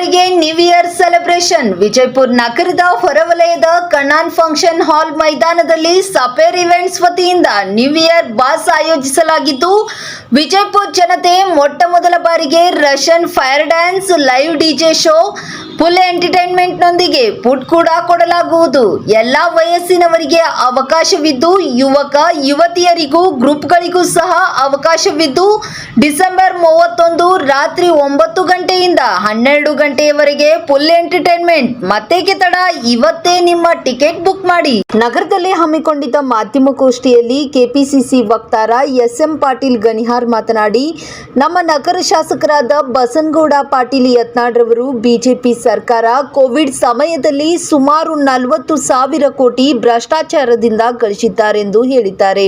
ವಿಜಯಪುರದಲ್ಲಿ ಮೊಟ್ಟ ಮೊದಲ ಬಾರಿಗೆ ಇಯರ್ ವಿಜಯಪುರ ನಗರದ ಹೊರವಲಯದ ಕಣ್ಣಾನ್ ಫಂಕ್ಷನ್ ಹಾಲ್ ಮೈದಾನದಲ್ಲಿ ಸಪೇರ್ ಇವೆಂಟ್ಸ್ ವತಿಯಿಂದ ನ್ಯೂ ಇಯರ್ ಬಾಸ್ ಆಯೋಜಿಸಲಾಗಿದ್ದು, ವಿಜಯಪುರ ಜನತೆ ಮೊಟ್ಟ ಮೊದಲ ಬಾರಿಗೆ Russian fire dance live DJ show, full ಎಂಟರ್ಟೈನ್ಮೆಂಟ್ನೊಂದಿಗೆ food ಕೂಡ ಕೊಡಲಾಗುವುದು. ಎಲ್ಲಾ ವಯಸ್ಸಿನವರಿಗೆ ಅವಕಾಶವಿದ್ದು, ಯುವಕ, ಯುವತಿಯರಿಗೂ, ಗ್ರೂಪ್ಗಳಿಗೂ ಸಹ ಅವಕಾಶವಿದ್ದು, ಡಿಸೆಂಬರ್ ಮೂವತ್ತೊಂದು ರಾತ್ರಿ ಒಂಬತ್ತು ಗಂಟೆಯಿಂದ ಹನ್ನೆರಡು ಗಂಟೆಯವರೆಗೆ ಫುಲ್ ಎಂಟರ್ಟೈನ್ಮೆಂಟ್. ಮತ್ತೇಕೆ ತಡ, ಇವತ್ತೇ ನಿಮ್ಮ ಟಿಕೆಟ್ ಬುಕ್ ಮಾಡಿ. ನಗರದಲ್ಲಿ ಹಮ್ಮಿಕೊಂಡಿದ್ದ ಮಾಧ್ಯಮಗೋಷ್ಠಿಯಲ್ಲಿ ಕೆಪಿಸಿಸಿ ವಕ್ತಾರ ಎಸ್ ಎಂ ಪಾಟೀಲ್ ಗನಿಹಾರ್ ಮಾತನಾಡಿ, ನಮ್ಮ ನಗರ ಶಾಸಕರಾದ ಬಸನಗೌಡ ಪಾಟೀಲ್ ಯತ್ನಾಡ್ರವರು ಬಿಜೆಪಿ ಸರ್ಕಾರ ಕೋವಿಡ್ ಸಮಯದಲ್ಲಿ ಸುಮಾರು ನಲವತ್ತು ಸಾವಿರ ಕೋಟಿ ಭ್ರಷ್ಟಾಚಾರದಿಂದ ಗಳಿಸಿದ್ದಾರೆಂದು ಹೇಳಿದ್ದಾರೆ.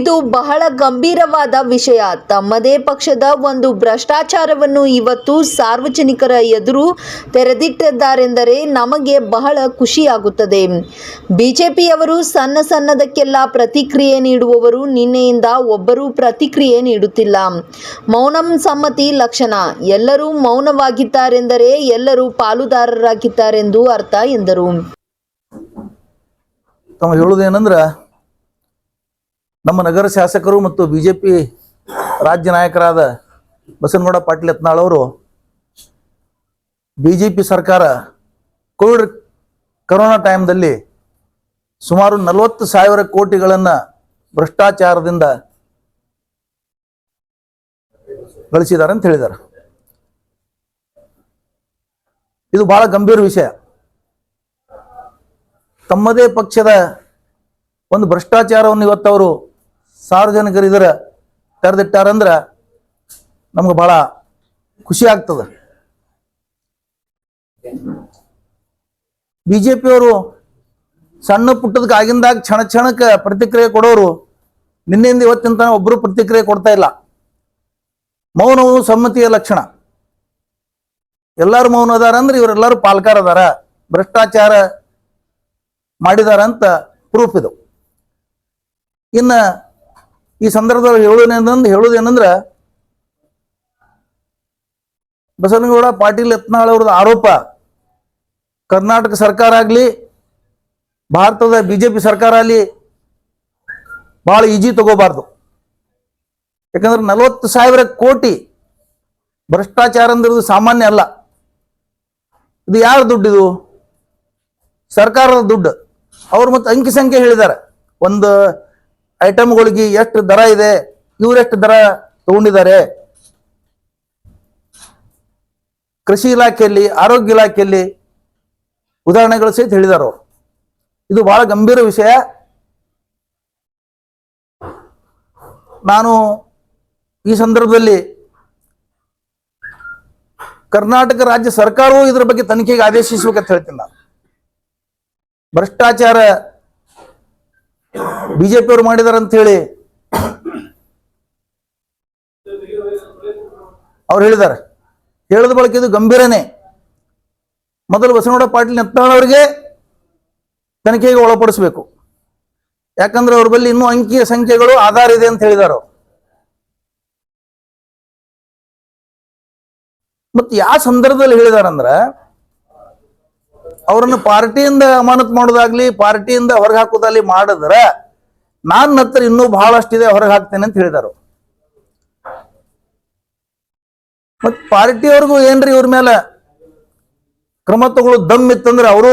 ಇದು ಬಹಳ ಗಂಭೀರವಾದ ವಿಷಯ. ತಮ್ಮದೇ ಪಕ್ಷದ ಒಂದು ಭ್ರಷ್ಟಾಚಾರವನ್ನು ಇವತ್ತು ಸಾರ್ವಜನಿಕರ ಎದುರು ತೆರೆದಿಟ್ಟಿದ್ದಾರೆಂದರೆ ನಮಗೆ ಬಹಳ ಖುಷಿಯಾಗುತ್ತದೆ. ಬಿಜೆಪಿಯವರು ಸಣ್ಣ ಸಣ್ಣದಕ್ಕೆಲ್ಲ ಪ್ರತಿಕ್ರಿಯೆ ನೀಡುವವರು ನಿನ್ನೆಯಿಂದ ಒಬ್ಬರೂ ಪ್ರತಿಕ್ರಿಯೆ ನೀಡುತ್ತಿಲ್ಲ. ಮೌನಂ ಸಮ್ಮತಿ ಲಕ್ಷಣ. ಎಲ್ಲರೂ ಮೌನವಾಗಿದ್ದಾರೆಂದರೆ ಎಲ್ಲರೂ ಪಾಲುದಾರರಾಗಿದ್ದಾರೆಂದು ಅರ್ಥ ಎಂದರು. ತಮ್ಮ ಹೇಳುವುದೇನೆಂದ್ರೆ ನಮ್ಮ ನಗರ ಶಾಸಕರು ಮತ್ತು ಬಿಜೆಪಿ ರಾಜ್ಯ ನಾಯಕರಾದ ಬಸನಗೌಡ ಪಾಟೀಲ್ ಯತ್ನಾಳ್ ಅವರು ಬಿ ಜೆ ಪಿ ಸರ್ಕಾರ ಕೋವಿಡ್ ಕರೋನಾ ಟೈಮ್ದಲ್ಲಿ ಸುಮಾರು ನಲವತ್ತು ಸಾವಿರ ಕೋಟಿಗಳನ್ನು ಭ್ರಷ್ಟಾಚಾರದಿಂದ ಗಳಿಸಿದ್ದಾರೆ ಅಂತ ಹೇಳಿದ್ದಾರೆ. ಇದು ಬಹಳ ಗಂಭೀರ ವಿಷಯ. ತಮ್ಮದೇ ಪಕ್ಷದ ಒಂದು ಭ್ರಷ್ಟಾಚಾರವನ್ನು ಇವತ್ತವರು ಅವರು ಇದರ ಕರೆದಿಟ್ಟಾರಂದ್ರೆ ನಮ್ಗೆ ಬಹಳ ಖುಷಿ ಆಗ್ತದೆ. ಬಿ ಜೆ ಪಿಯವರು ಸಣ್ಣ ಪುಟ್ಟದಕ್ಕೆ ಆಗಿಂದಾಗ ಕ್ಷಣ ಕ್ಷಣಕ್ಕೆ ಪ್ರತಿಕ್ರಿಯೆ ಕೊಡೋರು ನಿನ್ನೆಯಿಂದ ಇವತ್ತಿನ ತನಕ ಒಬ್ಬರು ಪ್ರತಿಕ್ರಿಯೆ ಕೊಡ್ತಾ ಇಲ್ಲ. ಮೌನವು ಸಮ್ಮತಿಯ ಲಕ್ಷಣ. ಎಲ್ಲರೂ ಮೌನ ಅದಾರ ಅಂದ್ರೆ ಇವರೆಲ್ಲರೂ ಪಾಲ್ಕಾರ ಅದಾರ. ಭ್ರಷ್ಟಾಚಾರ ಮಾಡಿದಾರ ಅಂತ ಪ್ರೂಫ್ ಇದು. ಇನ್ನ ಈ ಸಂದರ್ಭದಲ್ಲಿ ಹೇಳೋದೇನಂದ್ರೆ ಹೇಳುದೇನಂದ್ರ ಬಸವನಗೌಡ ಪಾಟೀಲ್ ಯತ್ನಾಳ್ ಅವ್ರದ್ದು ಆರೋಪ ಕರ್ನಾಟಕ ಸರ್ಕಾರ ಆಗಲಿ, ಭಾರತದ ಬಿ ಜೆ ಪಿ ಸರ್ಕಾರ ಆಗಲಿ ಭಾಳ ಈಜಿ ತಗೋಬಾರ್ದು. ಯಾಕಂದ್ರೆ ನಲವತ್ತು ಸಾವಿರ ಕೋಟಿ ಭ್ರಷ್ಟಾಚಾರ ಅಂದಿರೋದು ಸಾಮಾನ್ಯ ಅಲ್ಲ. ಇದು ಯಾರ ದುಡ್ಡಿದು ಸರ್ಕಾರದ ದುಡ್ಡು. ಅವ್ರು ಮತ್ತೆ ಅಂಕಿ ಸಂಖ್ಯೆ ಹೇಳಿದ್ದಾರೆ. ಒಂದು ಐಟಮ್ಗಳಿಗೆ ಎಷ್ಟು ದರ ಇದೆ ಇವರೆಷ್ಟು ದರ ತಗೊಂಡಿದ್ದಾರೆ? ಕೃಷಿ ಇಲಾಖೆಯಲ್ಲಿ, ಆರೋಗ್ಯ ಇಲಾಖೆಯಲ್ಲಿ ಉದಾಹರಣೆಗಳು ಸಹಿತ ಹೇಳಿದರು ಇದು ಬಹಳ ಗಂಭೀರ ವಿಷಯ. ನಾನು ಈ ಸಂದರ್ಭದಲ್ಲಿ ಕರ್ನಾಟಕ ರಾಜ್ಯ ಸರ್ಕಾರವೂ ಇದರ ಬಗ್ಗೆ ತನಿಖೆಗೆ ಆದೇಶಿಸಬೇಕಂತ ಹೇಳ್ತೀನಿ ನಾನು. ಭ್ರಷ್ಟಾಚಾರ ಬಿಜೆಪಿಯವರು ಮಾಡಿದಾರೆ ಅಂತ ಹೇಳಿ ಅವ್ರು ಹೇಳಿದ್ದಾರೆ. ಹೇಳಿದ ಬಳಿಕ ಇದು ಗಂಭೀರನೇ. ಮೊದಲು ಬಸವನಗೌಡ ಪಾಟೀಲ್ ನೆತ್ತಾಳವರಿಗೆ ತನಿಖೆಗೆ ಒಳಪಡಿಸಬೇಕು. ಯಾಕಂದ್ರೆ ಅವ್ರ ಬಳಿ ಇನ್ನೂ ಅಂಕಿ ಸಂಖ್ಯೆಗಳು ಆಧಾರ ಇದೆ ಅಂತ ಹೇಳಿದಾರು. ಮತ್ತು ಮತ್ತೆ ಯಾವ ಸಂದರ್ಭದಲ್ಲಿ ಹೇಳಿದಾರಂದ್ರ, ಅವರನ್ನು ಪಾರ್ಟಿಯಿಂದ ಅಮಾನತ್ ಮಾಡೋದಾಗ್ಲಿ, ಪಾರ್ಟಿಯಿಂದ ಹೊರಗೆ ಹಾಕೋದಾಗ್ಲಿ ಮಾಡಿದ್ರೆ ನಾನ್ ನತ್ರ ಇನ್ನೂ ಬಹಳಷ್ಟಿದೆ ಹೊರಗೆ ಹಾಕ್ತೇನೆ ಅಂತ ಹೇಳಿದಾರು. ಮತ್ ಪಾರ್ಟಿಯವ್ರಿಗೂ ಏನ್ರಿ ಇವ್ರ ಮೇಲೆ ಕ್ರಮ ತಗೊಳ್ಳೋ ದಮ್ ಇತ್ತಂದ್ರೆ ಅವರು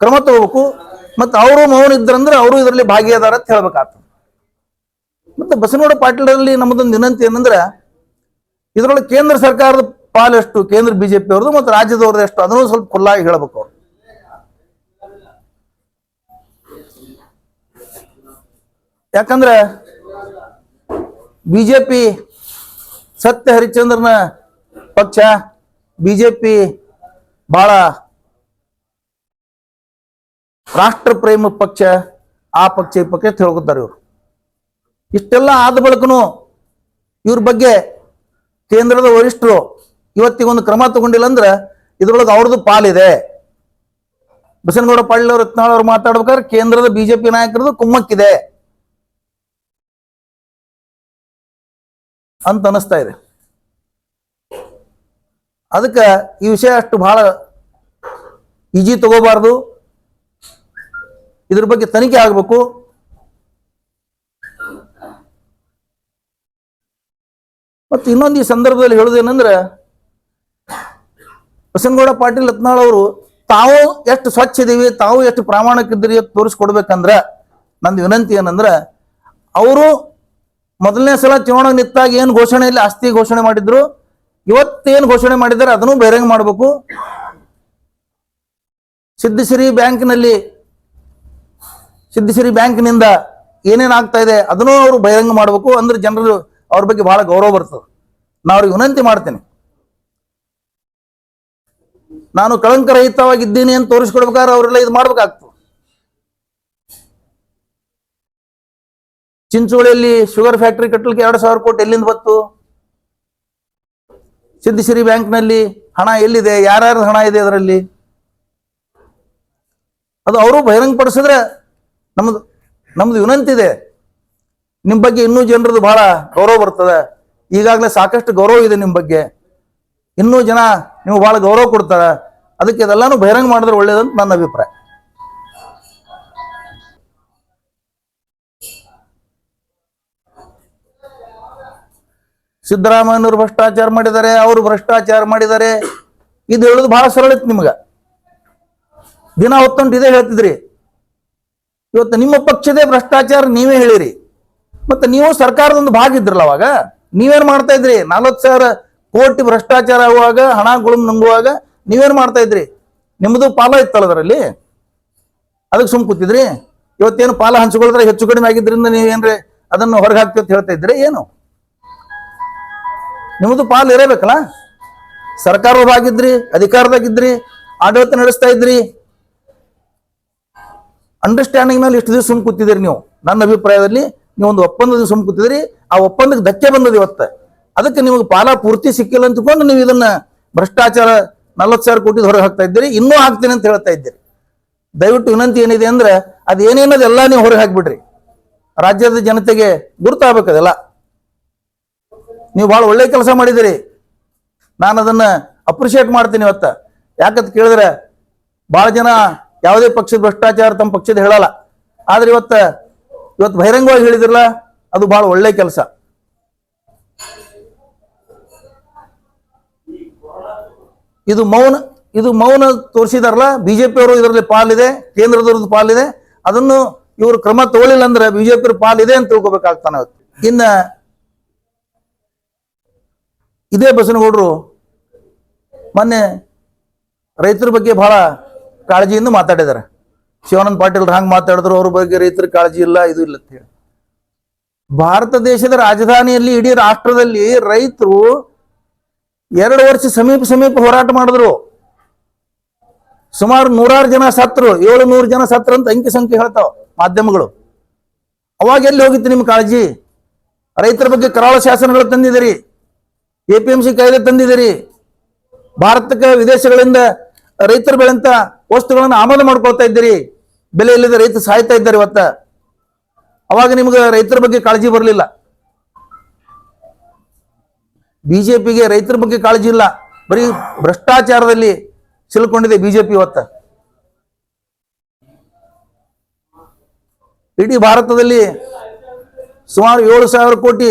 ಕ್ರಮ ತಗೋಬೇಕು. ಮತ್ತೆ ಅವರು ಮೌನ ಇದ್ರಂದ್ರೆ ಅವರು ಇದರಲ್ಲಿ ಭಾಗಿಯಾದಾರ ಅಂತ ಹೇಳ್ಬೇಕಾತ ಮತ್ತೆ ಬಸನಗೌಡ ಪಾಟೀಲರಲ್ಲಿ ನಮ್ಮದೊಂದು ವಿನಂತಿ ಏನಂದ್ರೆ, ಇದರೊಳಗೆ ಕೇಂದ್ರ ಸರ್ಕಾರದ ಪಾಲು ಎಷ್ಟು? ಕೇಂದ್ರ ಬಿಜೆಪಿ ಅವ್ರದ್ದು ಮತ್ತು ರಾಜ್ಯದವ್ರದ್ದು ಎಷ್ಟು? ಅದನ್ನು ಸ್ವಲ್ಪ ಖುಲ್ಲಾಗಿ ಹೇಳ್ಬೇಕು ಅವರು. ಯಾಕಂದ್ರೆ ಬಿಜೆಪಿ ಸತ್ಯ ಹರಿಶ್ಚಂದ್ರನ ಪಕ್ಷ, ಬಿಜೆಪಿ ಬಹಳ ರಾಷ್ಟ್ರ ಪ್ರೇಮ ಪಕ್ಷ, ಆ ಪಕ್ಷ, ಈ ಪಕ್ಷ ತಿಳ್ಕೊತಾರೆ ಇವರು. ಇಷ್ಟೆಲ್ಲ ಆದ ಬಳಿಕನು ಇವ್ರ ಬಗ್ಗೆ ಕೇಂದ್ರದ ವರಿಷ್ಠರು ಇವತ್ತಿಗೊಂದು ಕ್ರಮ ತಗೊಂಡಿಲ್ಲ ಅಂದ್ರೆ ಇದ್ರೊಳಗೆ ಅವ್ರದ್ದು ಪಾಲಿದೆ. ಬಸನಗೌಡ ಅವರು ರತ್ನಾಳ್ ಅವ್ರು ಮಾತಾಡ್ಬೇಕಾದ್ರೆ ಕೇಂದ್ರದ ಬಿಜೆಪಿ ನಾಯಕರದು ಕುಮ್ಮಕ್ಕಿದೆ ಅಂತ ಅನಿಸ್ತಾ ಇದೆ. ಅದಕ್ಕೆ ಈ ವಿಷಯ ಅಷ್ಟು ಬಹಳ ಈಜಿ ತಗೋಬಾರ್ದು. ಇದ್ರ ಬಗ್ಗೆ ತನಿಖೆ ಆಗಬೇಕು. ಮತ್ತು ಇನ್ನೊಂದು ಈ ಸಂದರ್ಭದಲ್ಲಿ ಹೇಳುದೇನೆಂದ್ರೆ ಬಸನಗೌಡ ಪಾಟೀಲ್ ರತ್ನಾಳ್ ಅವರು, ತಾವು ಎಷ್ಟು ಸ್ವಚ್ಛ ಇದ್ದೀವಿ ತಾವು ಎಷ್ಟು ಪ್ರಾಮಾಣಿಕ ಇದ್ದೀರಿ ಅಂತ ತೋರಿಸ್ಕೊಡ್ಬೇಕಂದ್ರ, ನಂದು ವಿನಂತಿ ಏನಂದ್ರೆ, ಅವರು ಮೊದಲನೇ ಸಲ ಚುನಾವಣೆ ನಿಂತಾಗ ಏನು ಘೋಷಣೆಯಲ್ಲಿ ಆಸ್ತಿ ಘೋಷಣೆ ಮಾಡಿದ್ರು. ಇವತ್ತೇನು ಘೋಷಣೆ ಮಾಡಿದ್ದಾರೆ ಅದನ್ನು ಬಹಿರಂಗ ಮಾಡಬೇಕು. ಸಿದ್ಧಶ್ರೀ ಬ್ಯಾಂಕ್ನಲ್ಲಿ ಸಿದ್ಧಶ್ರೀ ಬ್ಯಾಂಕ್ನಿಂದ ಏನೇನ್ ಆಗ್ತಾ ಇದೆ ಅದನ್ನು ಅವರು ಬಹಿರಂಗ ಮಾಡಬೇಕು ಅಂದ್ರೆ ಜನರು ಅವ್ರ ಬಗ್ಗೆ ಬಹಳ ಗೌರವ ಬರ್ತದೆ. ನಾ ಅವ್ರಿಗೆ ವಿನಂತಿ ಮಾಡ್ತೇನೆ. ನಾನು ಕಳಂಕರಹಿತವಾಗಿದ್ದೀನಿ ಅಂತ ತೋರಿಸ್ಕೊಡ್ಬೇಕಾದ್ರೆ ಅವರೆಲ್ಲ ಇದು ಮಾಡ್ಬೇಕಾಗ್ತದೆ. ಚಿಂಚೋಳಿಯಲ್ಲಿ ಶುಗರ್ ಫ್ಯಾಕ್ಟರಿ ಕಟ್ಟಲಿಕ್ಕೆ ಎರಡು ಸಾವಿರ ಕೋಟಿ ಎಲ್ಲಿಂದ ಬಂತು? ಸಿದ್ಧಶ್ರೀ ಬ್ಯಾಂಕ್ನಲ್ಲಿ ಹಣ ಎಲ್ಲಿದೆ? ಯಾರ್ಯಾರ ಹಣ ಇದೆ ಅದರಲ್ಲಿ? ಅದು ಅವರು ಬಹಿರಂಗಪಡಿಸಿದ್ರೆ ನಮ್ದು ನಮ್ದು ವಿನಂತಿ ಇದೆ. ನಿಮ್ಮ ಬಗ್ಗೆ ಇನ್ನೂ ಜನರದು ಬಹಳ ಗೌರವ ಬರ್ತದೆ. ಈಗಾಗಲೇ ಸಾಕಷ್ಟು ಗೌರವ ಇದೆ ನಿಮ್ಮ ಬಗ್ಗೆ. ಇನ್ನೂ ಜನ ನೀವು ಬಹಳ ಗೌರವ ಕೊಡ್ತಾರೆ. ಅದಕ್ಕೆ ಇದೆಲ್ಲಾನು ಬಹಿರಂಗ ಮಾಡಿದ್ರೆ ಒಳ್ಳೇದಂತ ನನ್ನ ಅಭಿಪ್ರಾಯ. ಸಿದ್ದರಾಮಯ್ಯನವರು ಭ್ರಷ್ಟಾಚಾರ ಮಾಡಿದ್ದಾರೆ ಅವರು ಭ್ರಷ್ಟಾಚಾರ ಮಾಡಿದ್ದಾರೆ ಇದು ಹೇಳೋದು ಬಹಳ ಸರಳ ಇತ್ತು ನಿಮ್ಗೆ. ದಿನ ಹೊತ್ತೊಂಟು ಇದೇ ಹೇಳ್ತಿದ್ರಿ. ಇವತ್ತು ನಿಮ್ಮ ಪಕ್ಷದೇ ಭ್ರಷ್ಟಾಚಾರ ನೀವೇ ಹೇಳಿರಿ. ಮತ್ತೆ ನೀವು ಸರ್ಕಾರದೊಂದು ಭಾಗ ಇದ್ರಲ್ಲ ಅವಾಗ? ನೀವೇನ್ ಮಾಡ್ತಾ ಇದ್ರಿ? ನಲ್ವತ್ತು ಸಾವಿರ ಕೋಟಿ ಭ್ರಷ್ಟಾಚಾರ ಆಗುವಾಗ, ಹಣ ಗುಳುಮ್ ನುಂಗುವಾಗ ನೀವೇನ್ ಮಾಡ್ತಾ ಇದ್ರಿ? ನಿಮ್ಮದು ಪಾಲ ಇತ್ತಲ್ಲ ಅದರಲ್ಲಿ? ಅದಕ್ಕೆ ಸುಮ್ ಕೂತಿದ್ರಿ? ಇವತ್ತೇನು ಪಾಲ ಹಂಚ್ಕೊಳ್ತಾರೆ ಹೆಚ್ಚು ಕಡಿಮೆ ಆಗಿದ್ರಿಂದ ನೀವೇನ್ರಿ ಅದನ್ನು ಹೊರಗೆ ಹಾಕ್ತೀವಿ ಅಂತ ಹೇಳ್ತಾ ಇದ್ರಿ? ಏನು? ನಿಮ್ಮದು ಪಾಲು ಇರಬೇಕಲ್ಲ? ಸರ್ಕಾರದಾಗಿದ್ರಿ ಅಧಿಕಾರದಾಗಿದ್ರಿ, ಆಡಳಿತ ನಡೆಸ್ತಾ ಇದ್ರಿ. ಅಂಡರ್ಸ್ಟ್ಯಾಂಡಿಂಗ್ ಮೇಲೆ ಇಷ್ಟು ದಿವಸ ಸುಮ್ ನೀವು. ನನ್ನ ಅಭಿಪ್ರಾಯದಲ್ಲಿ ನೀವು ಒಂದು ಒಪ್ಪಂದದ ಸುಮ್ ಕೂತಿದ್ರಿ ಆ ಒಪ್ಪಂದಕ್ಕೆ ಧಕ್ಕೆ ಬಂದದ ಇವತ್ತ. ಅದಕ್ಕೆ ನಿಮಗೆ ಪಾಲ ಪೂರ್ತಿ ಸಿಕ್ಕಿಲ್ಲ ಅಂತಕೊಂಡು ನೀವು ಇದನ್ನ ಭ್ರಷ್ಟಾಚಾರ ನಲವತ್ತು ಸಾವಿರ ಕೋಟಿ ಹೊರಗೆ ಹಾಕ್ತಾ ಇದ್ದೀರಿ. ಇನ್ನೂ ಹಾಕ್ತೀನಿ ಅಂತ ಹೇಳ್ತಾ ಇದ್ದೀರಿ. ದಯವಿಟ್ಟು ವಿನಂತಿ ಏನಿದೆ ಅಂದ್ರೆ ಅದು ಏನೇನದೆಲ್ಲ ನೀವು ಹೊರಗೆ ಹಾಕ್ಬಿಡ್ರಿ. ರಾಜ್ಯದ ಜನತೆಗೆ ಗುರುತಾಗಬೇಕು ಅದೆಲ್ಲ. ನೀವು ಭಾಳ ಒಳ್ಳೆ ಕೆಲಸ ಮಾಡಿದಿರಿ ನಾನು ಅದನ್ನು ಅಪ್ರಿಷಿಯೇಟ್ ಮಾಡ್ತೀನಿ ಇವತ್ತ. ಯಾಕಂತ ಕೇಳಿದ್ರೆ ಭಾಳ ಜನ ಯಾವುದೇ ಪಕ್ಷದ ಭ್ರಷ್ಟಾಚಾರ ತಮ್ಮ ಪಕ್ಷದ ಹೇಳಲ್ಲ. ಆದರೆ ಇವತ್ತ, ಇವತ್ತು ಬಹಿರಂಗವಾಗಿ ಹೇಳಿದಿರಲ್ಲ, ಅದು ಭಾಳ ಒಳ್ಳೆ ಕೆಲಸ. ಇದು ಮೌನ ಇದು ಮೌನ ತೋರಿಸಿದಾರಲ್ಲ ಬಿಜೆಪಿ ಅವರು ಇದರಲ್ಲಿ ಪಾಲಿದೆ ಕೇಂದ್ರದವ್ರದ್ದು ಪಾಲಿದೆ ಅದನ್ನು ಇವರು ಕ್ರಮ ತಗೊಳ್ಳಿಲ್ಲ ಅಂದ್ರೆ ಬಿಜೆಪಿ ಪಾಲಿದೆ ಅಂತ ತಿಳ್ಕೊಬೇಕಾಗ್ತಾನೆ ಇನ್ನ ಇದೇ ಬಸನಗೌಡರು ಮೊನ್ನೆ ರೈತರ ಬಗ್ಗೆ ಬಹಳ ಕಾಳಜಿಯಿಂದ ಮಾತಾಡಿದ್ದಾರೆ. ಶಿವಾನಂದ ಪಾಟೀಲ್ ಹಂಗೆ ಮಾತಾಡಿದ್ರು, ಅವ್ರ ಬಗ್ಗೆ ರೈತರ ಕಾಳಜಿ ಇಲ್ಲ, ಇದು ಇಲ್ಲ ಅಂತ ಹೇಳಿ. ಭಾರತ ದೇಶದ ರಾಜಧಾನಿಯಲ್ಲಿ ಇಡೀ ರಾಷ್ಟ್ರದಲ್ಲಿ ರೈತರು ಎರಡು ವರ್ಷ ಸಮೀಪ ಸಮೀಪ ಹೋರಾಟ ಮಾಡಿದ್ರು. ಸುಮಾರು ನೂರಾರು ಜನ ಸತ್ರು ಏಳು ನೂರು ಜನ ಸತ್ರ ಅಂತ ಅಂಕಿ ಸಂಖ್ಯೆ ಹೇಳ್ತಾವ ಮಾಧ್ಯಮಗಳು. ಅವಾಗ ಎಲ್ಲಿ ಹೋಗಿತ್ತು ನಿಮ್ಮ ಕಾಳಜಿ? ರೈತರ ಬಗ್ಗೆ ಕರಾಳ ಶಾಸನಗಳು ತಂದಿದ್ದೀರಿ. ಎ ಪಿ ಎಂ ಸಿ ಕಾಯ್ದೆ ತಂದಿದ್ದೀರಿ. ಭಾರತಕ್ಕೆ ವಿದೇಶಗಳಿಂದ ರೈತರು ಬೆಳೆಂತ ವಸ್ತುಗಳನ್ನು ಆಮದು ಮಾಡ್ಕೊಳ್ತಾ ಇದ್ದೀರಿ. ಬೆಲೆ ಇಲ್ಲದ ರೈತ ಸಾಯ್ತಾ ಇದ್ದಾರೆ ಇವತ್ತ. ಅವಾಗ ನಿಮ್ಗೆ ರೈತರ ಬಗ್ಗೆ ಕಾಳಜಿ ಬರಲಿಲ್ಲ. ಬಿಜೆಪಿಗೆ ರೈತರ ಬಗ್ಗೆ ಕಾಳಜಿ ಇಲ್ಲ. ಬರೀ ಭ್ರಷ್ಟಾಚಾರದಲ್ಲಿ ಸಿಲುಕೊಂಡಿದೆ ಬಿಜೆಪಿ ಇವತ್ತ. ಇಡೀ ಭಾರತದಲ್ಲಿ ಸುಮಾರು ಏಳು ಸಾವಿರ ಕೋಟಿ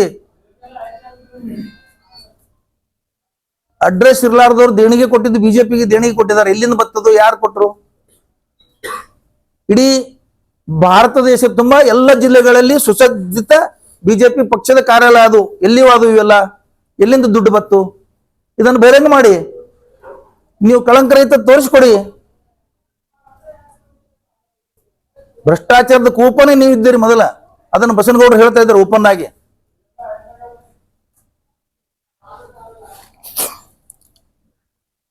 ಅಡ್ರೆಸ್ ಇರ್ಲಾರ್ದವ್ರು ದೇಣಿಗೆ ಕೊಟ್ಟಿದ್ದು ಬಿಜೆಪಿಗೆ ದೇಣಿಗೆ ಕೊಟ್ಟಿದ್ದಾರೆ. ಎಲ್ಲಿಂದ ಬರ್ತದೋ ಯಾರು ಕೊಟ್ಟರು ಇಡೀ ಭಾರತ ದೇಶ, ತುಂಬಾ ಎಲ್ಲ ಜಿಲ್ಲೆಗಳಲ್ಲಿ ಸುಸಜ್ಜಿತ ಬಿಜೆಪಿ ಪಕ್ಷದ ಕಾರ್ಯಾಲಯ ಅದು. ಎಲ್ಲಿಯೂ ಅದು ಇವೆಲ್ಲ? ಎಲ್ಲಿಂದ ದುಡ್ಡು ಬತ್ತು? ಇದನ್ನು ಬೇರೆಂಗ್ ಮಾಡಿ? ನೀವು ಕಳಂಕರಹಿತ ತೋರಿಸ್ಕೊಡಿ. ಭ್ರಷ್ಟಾಚಾರದ ಕೂಪನೇ ನೀವು ಇದ್ದೀರಿ ಮೊದಲ. ಅದನ್ನು ಬಸನಗೌಡರು ಹೇಳ್ತಾ ಇದ್ದಾರೆ ಓಪನ್ ಆಗಿ.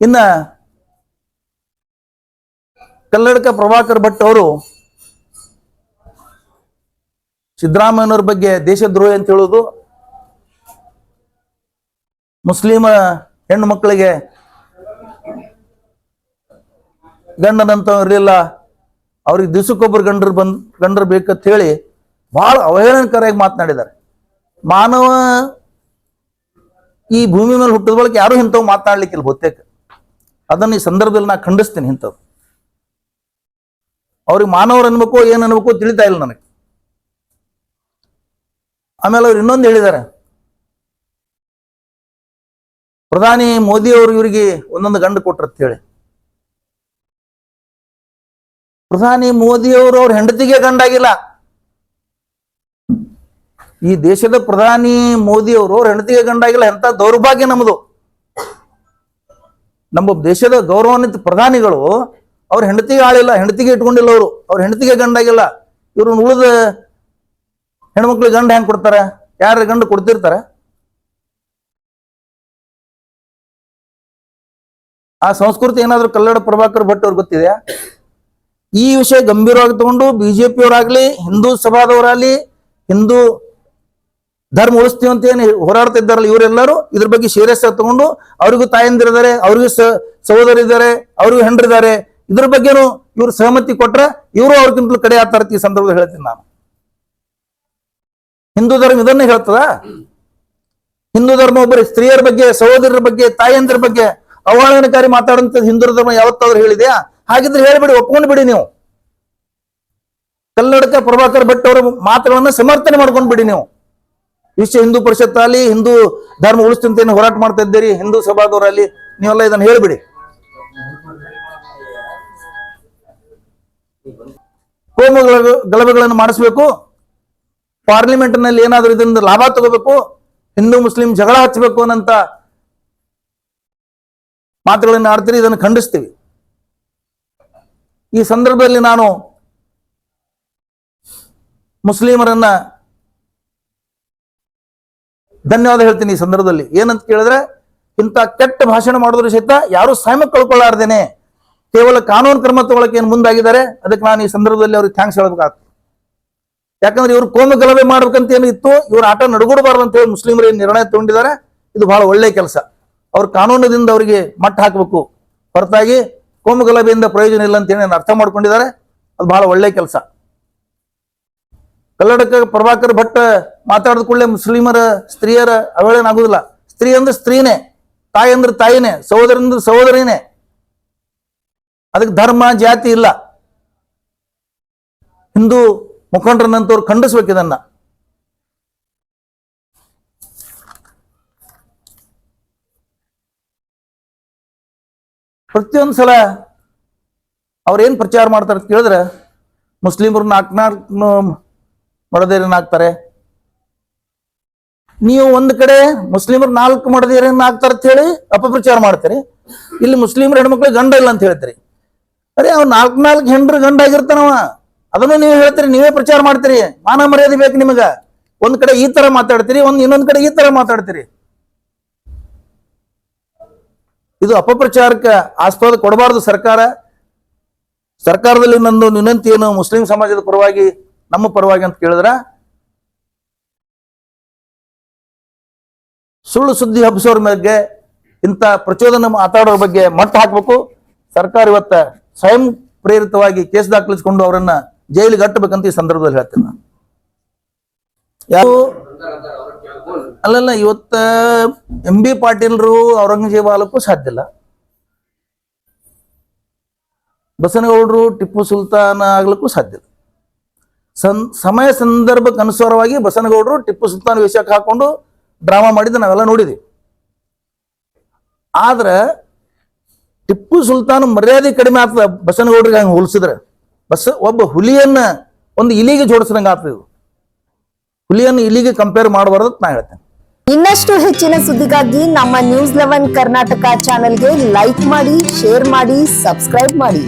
ಇನ್ನ ಕಲ್ಲಡಕ ಪ್ರಭಾಕರ್ ಭಟ್ ಅವರು ಸಿದ್ದರಾಮಯ್ಯನವ್ರ ಬಗ್ಗೆ ದೇಶದ್ರೋಹಿ ಅಂತ ಹೇಳೋದು ಮುಸ್ಲಿಮ ಹೆಣ್ಣು ಮಕ್ಕಳಿಗೆ ಗಂಡನಂತ ಇರಲಿಲ್ಲ, ಅವ್ರಿಗೆ ದಿವಸಕ್ಕೊಬ್ಬರು ಗಂಡರು ಬಂದ್, ಗಂಡರು ಬೇಕಂತ ಹೇಳಿ ಬಹಳ ಅವಹೇಳನಕರಾಗಿ ಮಾತನಾಡಿದ್ದಾರೆ. ಮಾನವ ಈ ಭೂಮಿ ಮೇಲೆ ಹುಟ್ಟಿದ ಬಳಿಕ ಯಾರು ಇಂಥವು ಮಾತನಾಡ್ಲಿಕ್ಕಿಲ್ಲ ಬಹುತೇಕ. ಅದನ್ನ ಈ ಸಂದರ್ಭದಲ್ಲಿ ನಾ ಖಂಡಿಸ್ತೀನಿ ಇಂಥದ್ದು. ಅವ್ರಿಗೆ ಮಾನವರು ಅನ್ಬೇಕು, ಏನ್ ಅನ್ಬೇಕು ತಿಳಿತಾ ಇಲ್ಲ ನನಗೆ. ಆಮೇಲೆ ಅವ್ರು ಇನ್ನೊಂದು ಹೇಳಿದ್ದಾರೆ ಪ್ರಧಾನಿ ಮೋದಿ ಅವರು ಇವರಿಗೆ ಒಂದೊಂದು ಗಂಡು ಕೊಟ್ರು ಅಂತ ಹೇಳಿ. ಪ್ರಧಾನಿ ಮೋದಿ ಅವರು ಅವ್ರ ಹೆಂಡತಿಗೆ ಗಂಡಾಗಿಲ್ಲ. ಈ ದೇಶದ ಪ್ರಧಾನಿ ಮೋದಿ ಅವರು ಅವ್ರ ಹೆಂಡತಿಗೆ ಗಂಡಾಗಿಲ್ಲ, ಎಂತ ದೌರ್ಭಾಗ್ಯ ನಮ್ಮದು ನಮ್ಮ ದೇಶದ ಗೌರವಾನ್ವಿತ ಪ್ರಧಾನಿಗಳು, ಅವ್ರ ಹೆಂಡತಿಗೆ ಆಳಿಲ್ಲ, ಹೆಂಡತಿಗೆ ಇಟ್ಕೊಂಡಿಲ್ಲ ಅವರು, ಅವ್ರ ಹೆಂಡತಿಗೆ ಗಂಡಾಗಿಲ್ಲ, ಇವ್ರನ್ನ ಉಳಿದ ಹೆಣ್ಮಕ್ಳಿಗೆ ಗಂಡ ಹೆಂಗ್ ಕೊಡ್ತಾರೆ? ಯಾರ ಗಂಡು ಕೊಡ್ತಿರ್ತಾರೆ? ಆ ಸಂಸ್ಕೃತಿ ಏನಾದರೂ ಕಲ್ಲಡ ಪ್ರಭಾಕರ್ ಭಟ್ ಅವ್ರಿಗೆ ಗೊತ್ತಿದೆಯಾ? ಈ ವಿಷಯ ಗಂಭೀರವಾಗಿ ತಗೊಂಡು ಬಿಜೆಪಿಯವರಾಗ್ಲಿ, ಹಿಂದೂ ಸಭಾದವರಾಗ್ಲಿ, ಹಿಂದೂ ಧರ್ಮ ಉಳಿಸ್ತೀವಿ ಅಂತ ಏನು ಹೋರಾಡ್ತಾ ಇದ್ದಾರಲ್ಲ ಇವರೆಲ್ಲರೂ, ಇದ್ರ ಬಗ್ಗೆ ಸೀರಿಯಸ್ ಆಗಿ ತಗೊಂಡು ಅವ್ರಿಗೂ ತಾಯಂದಿರಿದ್ದಾರೆ ಅವ್ರಿಗೂ ಸ ಸಹೋದರಿದ್ದಾರೆ ಅವ್ರಿಗೂ ಹೆಂಡ್ರಿದ್ದಾರೆ ಇದ್ರ ಬಗ್ಗೆನೂ ಇವ್ರು ಸಹಮತಿ ಕೊಟ್ರೆ ಇವರು ಅವ್ರಿಗಿಂತಲೂ ಕಡೆ ಆಗ್ತಾರ ಈ ಸಂದರ್ಭದಲ್ಲಿ ಹೇಳ್ತೀನಿ ನಾನು. ಹಿಂದೂ ಧರ್ಮ ಇದನ್ನೇ ಹೇಳ್ತದ? ಹಿಂದೂ ಧರ್ಮ ಒಬ್ಬರು ಸ್ತ್ರೀಯರ ಬಗ್ಗೆ, ಸಹೋದರರ ಬಗ್ಗೆ, ತಾಯಂದಿರ ಬಗ್ಗೆ ಅವಹೇಳನಕಾರಿ ಮಾತಾಡುವಂತ ಹಿಂದೂ ಧರ್ಮ ಯಾವತ್ತಾದ್ರೂ ಹೇಳಿದೆಯಾ? ಹಾಗಿದ್ರೆ ಹೇಳಿಬಿಡಿ, ಒಪ್ಕೊಂಡು ಬಿಡಿ ನೀವು. ಕನ್ನಡಕ ಪ್ರಭಾಕರ್ ಭಟ್ ಅವರ ಮಾತುಗಳನ್ನ ಸಮರ್ಥನೆ ಮಾಡ್ಕೊಂಡು ಬಿಡಿ ನೀವು. ವಿಶ್ವ ಹಿಂದೂ ಪರಿಷತ್ ಅಲ್ಲಿ ಹಿಂದೂ ಧರ್ಮ ಉಳಿಸ್ತಂತ ಅಂತ ಏನು ಹೋರಾಟ ಮಾಡ್ತಾ ಇದ್ದೀರಿ, ಹಿಂದೂ ಸಭಾದವರಲ್ಲಿ ನೀವೆಲ್ಲ ಇದನ್ನ ಹೇಳ್ಬಿಡಿ. ಕೋಮು ಗಲಭೆ- ಗಲಭೆಗಳನ್ನು ಮಾಡಿಸ್ಬೇಕು. ಪಾರ್ಲಿಮೆಂಟ್ನಲ್ಲಿ ಏನಾದ್ರೂ ಇದರಿಂದ ಲಾಭ ತಗೋಬೇಕು. ಹಿಂದೂ, ಮುಸ್ಲಿಂ ಜಗಳ ಹಚ್ಚಬೇಕು ಅನ್ನಂತ ಮಾತುಗಳನ್ನು ಆಡ್ತೀರಿ, ಇದನ್ನು ಖಂಡಿಸ್ತೀವಿ. ಈ ಸಂದರ್ಭದಲ್ಲಿ ನಾನು ಮುಸ್ಲಿಮರನ್ನ ಧನ್ಯವಾದ ಹೇಳ್ತೀನಿ ಈ ಸಂದರ್ಭದಲ್ಲಿ. ಏನಂತ ಕೇಳಿದ್ರೆ, ಇಂಥ ಕೆಟ್ಟ ಭಾಷಣ ಮಾಡಿದ್ರು ಸಹಿತ ಯಾರು ಸಂಯಮ ಕಳ್ಕೊಳ್ಳಾರ್ದೇನೆ. ಕೇವಲ ಕಾನೂನು ಕ್ರಮ ತಗೊಳಕ್ಕೆ ಏನು ಮುಂದಾಗಿದ್ದಾರೆ, ಅದಕ್ಕೆ ನಾನು ಈ ಸಂದರ್ಭದಲ್ಲಿ ಅವ್ರಿಗೆ ಥ್ಯಾಂಕ್ಸ್ ಹೇಳಬೇಕಾಗ್ತದೆ. ಯಾಕಂದ್ರೆ ಇವ್ರು ಕೋಮು ಗಲಭೆ ಮಾಡ್ಬೇಕಂತ ಏನು ಇತ್ತು, ಇವ್ರ ಆಟ ನಡುಗೂಡಬಾರ್ದು ಅಂತ ಹೇಳಿ ಮುಸ್ಲಿಮರು ಏನು ನಿರ್ಣಯ ತಗೊಂಡಿದ್ದಾರೆ, ಇದು ಬಹಳ ಒಳ್ಳೆಯ ಕೆಲಸ. ಅವ್ರ ಕಾನೂನದಿಂದ ಅವರಿಗೆ ಮಟ್ಟ ಹಾಕಬೇಕು. ಹೊರತಾಗಿ ಕೋಮು ಗಲಭೆಯಿಂದ ಪ್ರಯೋಜನ ಇಲ್ಲ ಅಂತ ಹೇಳಿ ಅರ್ಥ ಮಾಡ್ಕೊಂಡಿದ್ದಾರೆ, ಅದು ಬಹಳ ಒಳ್ಳೆಯ ಕೆಲಸ. ಕಲ್ಲಡಕ ಪ್ರಭಾಕರ್ ಭಟ್ ಮಾತಾಡಿದ ಕೂಡಲೇ ಮುಸ್ಲಿಮರ, ಸ್ತ್ರೀಯರ ಅವೇಳೆನ ಆಗುದಿಲ್ಲ. ಸ್ತ್ರೀ ಅಂದ್ರೆ ಸ್ತ್ರೀನೇ, ತಾಯಿ ಅಂದ್ರೆ ತಾಯಿನೇ, ಸಹೋದರ ಅಂದ್ರೆ ಸಹೋದರಿನೇ. ಅದಕ್ಕೆ ಧರ್ಮ, ಜಾತಿ ಇಲ್ಲ. ಹಿಂದೂ ಮುಖಂಡರನ್ನಂತವ್ರು ಖಂಡಿಸ್ಬೇಕು ಇದನ್ನ. ಪ್ರತಿಯೊಂದು ಸಲ ಅವ್ರೇನು ಪ್ರಚಾರ ಮಾಡ್ತಾರೆ ಕೇಳಿದ್ರೆ ಮುಸ್ಲಿಮರು ನಾಲ್ಕು ನಾಲ್ಕು ಹಾಕ್ತಾರೆ ನೀವು ಒಂದ್ ಕಡೆ ಮುಸ್ಲಿಮರು ನಾಲ್ಕು ಮಾಡದೇ ಆಗ್ತಾರೆ ಅಂತ ಹೇಳಿ ಅಪಪ್ರಚಾರ ಮಾಡ್ತೀರಿ. ಇಲ್ಲಿ ಮುಸ್ಲಿಮರು ಹೆಣ್ಮಕ್ಳು ಗಂಡ ಇಲ್ಲ ಅಂತ ಹೇಳ್ತೀರಿ. ಅರೆ ಅವ್ನು ನಾಲ್ಕು ನಾಲ್ಕು ಹೆಂಡ್ರು ಗಂಡ ಆಗಿರ್ತಾನವ ಅದನ್ನು ನೀವು ಹೇಳ್ತೀರಿ, ನೀವೇ ಪ್ರಚಾರ ಮಾಡ್ತೀರಿ. ಮಾನ ಮರ್ಯಾದೆ ಬೇಕು ನಿಮಗ. ಒಂದ್ ಕಡೆ ಈ ತರ ಮಾತಾಡ್ತೀರಿ, ಒಂದ್ ಇನ್ನೊಂದ್ ಕಡೆ ಈ ತರ ಮಾತಾಡ್ತೀರಿ. ಇದು ಅಪಪ್ರಚಾರಕ್ಕೆ ಆಸ್ಪದ ಕೊಡಬಾರದು ಸರ್ಕಾರ. ಸರ್ಕಾರದಲ್ಲಿ ನಂದು ವಿನಂತಿ ಏನು ಮುಸ್ಲಿಂ ಸಮಾಜದ ಪರವಾಗಿ, ನಮ್ಮ ಪರವಾಗಿ ಅಂತ ಕೇಳಿದ್ರ. ಸುಳ್ಳು ಸುದ್ದಿ ಹಬ್ಬಿಸೋರ ಬಗ್ಗೆ ಇಂಥ ಪ್ರಚೋದನೆ ಮಾತಾಡೋರ ಬಗ್ಗೆ ಮಟ್ಟ ಹಾಕಬೇಕು. ಸರ್ಕಾರ ಇವತ್ತ ಸ್ವಯಂ ಪ್ರೇರಿತವಾಗಿ ಕೇಸ್ ದಾಖಲಿಸಿಕೊಂಡು ಅವರನ್ನ ಜೈಲಿಗೆ ಕಟ್ಟಬೇಕಂತ ಈ ಸಂದರ್ಭದಲ್ಲಿ ಹೇಳ್ತೇನೆ ನಾನು. ಯಾರು? ಅಲ್ಲಲ್ಲ, ಇವತ್ತ ಎಂ ಬಿ ಪಾಟೀಲ್ರು ಔರಂಗಜೇಬ ಆಲಕ್ಕೂ ಸಾಧ್ಯ ಇಲ್ಲ. ಬಸನಗೌಡರು ಟಿಪ್ಪು ಸುಲ್ತಾನ ಆಗ್ಲಿಕ್ಕೂ ಸಾಧ್ಯ ಇಲ್ಲ. ಸಮಯ ಸಂದರ್ಭಕ್ಕೆ ಅನುಸಾರವಾಗಿ ಬಸನಗೌಡರು ಟಿಪ್ಪು ಸುಲ್ತಾನ್ ವೇಷಕ್ಕೆ ಹಾಕೊಂಡು ಡ್ರಾಮಾ ಮಾಡಿದ್ದು ನಾವೆಲ್ಲ ನೋಡಿದ್ವಿ. ಆದ್ರೆ ಟಿಪ್ಪು ಸುಲ್ತಾನ್ ಮರ್ಯಾದೆ ಕಡಿಮೆ ಆಗ್ತದೆ. ಬಸನಗೌಡರಿಗೆ ಹಂಗೆ ಹೋಲಿಸಿದ್ರೆ. ಬಸ್, ಒಬ್ಬ ಹುಲಿಯನ್ನ ಒಂದು ಇಲಿಗೆ ಜೋಡಿಸಿದಂಗೆ ಆಗ್ತದೆ ಇದು. ಹುಲಿಯನ್ನು ಇಲಿಗೆ ಕಂಪೇರ್ ಮಾಡಬಾರ್ದು ನಾ ಹೇಳ್ತೇನೆ. ಇನ್ನಷ್ಟು ಹೆಚ್ಚಿನ ಸುದ್ದಿಗಾಗಿ ನಮ್ಮ ನ್ಯೂಸ್ ಲೆವೆನ್ ಕರ್ನಾಟಕ ಚಾನೆಲ್ಗೆ ಲೈಕ್ ಮಾಡಿ ಶೇರ್ ಮಾಡಿ ಸಬ್ಸ್ಕ್ರೈಬ್ ಮಾಡಿ.